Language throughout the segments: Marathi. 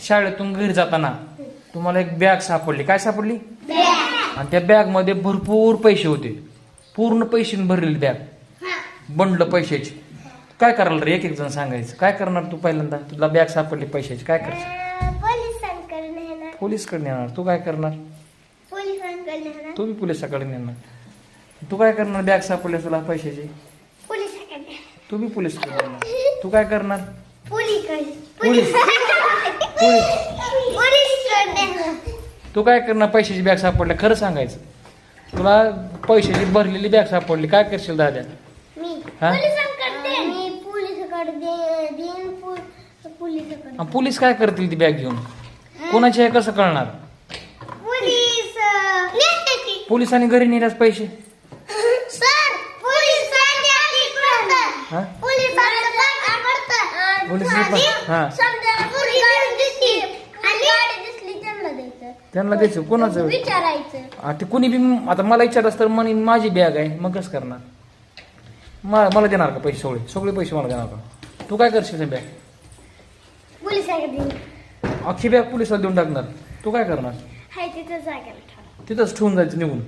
शाळेतून घरी जाताना तुम्हाला एक बॅग सापडली. काय सापडली? आणि त्या बॅगमध्ये भरपूर पैसे होते. पूर्ण पैसे भरलेली बॅग बंडल पैशाची. काय करायला रे? एक एक जण सांगायचं. काय करणार तू पहिल्यांदा? तुला बॅग सापडली पैशाची. काय करायचं पोलिसांकडे नेणार. तू काय करणार? तू बी पोलिसाकडे नेणार. तू काय करणार बॅग सापडली तुला पैशाची? तू बी पोलिसकडे नेणार तू काय करणार? पोलीस. तू काय करणार पैशाची बॅग सापडली खरं सांगायचं. तुला पैशाची भरलेली बॅग सापडली काय करशील दादा? हा? पोलीस काय करतील ती बॅग घेऊन? कोणाची आहे कसं कळणार. पोलिसांनी घरी नेल्यास पैसे? सर पोलिसांनी. हा पोलिसांचं काम आवडतं. पोलिसांनी पण- आणि हा. समजा पोलीस गाडी दिसली आणि गाडी दिसली त्यांना द्यायचं त्यांना द्यायचं कोणाचं? विचारायचं. ते कोणी बी आता मला विचारलं तर म्हणे माझी बॅग आहे मग कसं करणार? मला मला देणार का पैसे सगळे? सगळे पैसे मला देणार का? तू काय करशील बॅग पोलिसाकडे अख्खी बॅग पोलिसाला देऊन टाकणार. तू काय करणार? हाय तिथं जागेला ठेवा. तिथंच ठेवून जायचं निघून.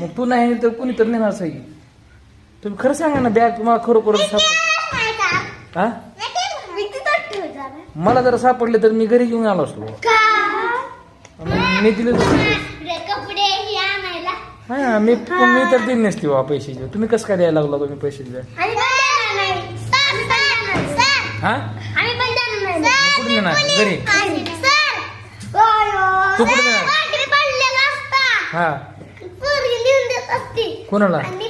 मग तू नाही तर कोणी तर नेणार सही तुम्ही खरं सांगा ना बॅग तुम्हाला खरोखर सापड नाही का? हा? मी. मला जर सापडले तर मी घरी घेऊन आलो असतो. का? मी दिले. कपडे हे आणायला हा मी मी तर दिली नसती बा पैशाची तुम्ही कसं काय द्यायला लागला तुम्ही पण देणार नाही. Sir, sir, sir. हा आम्ही पण देणार नाही. कुठे देणार? पोलीस- घरी? आणि सर, अयो, तू कुठे सर, देणार? भाकरी पडलेला असता. हा पोरगी लिहून देत असती. कोणाला आणि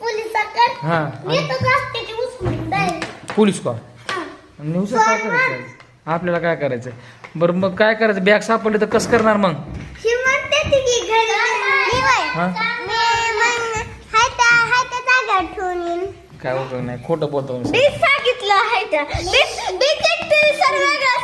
पोलिसाकडे हा आणि नेतच असते ती उचलून direct. पोलीस का हा. न्यूज काय करायचं आपल्याला काय करायचं बरं मग काय करायचं बॅग सापडली तर कसं करणार मग ही म्हणते ती की घरी मी वय. हा? मी मग हाय त्या हाय त्या जागेवर ठेवून येईन. काय उपयोग नाही खोटं बोलतो मी सांगितलं आहे त्या मी मी वेगळं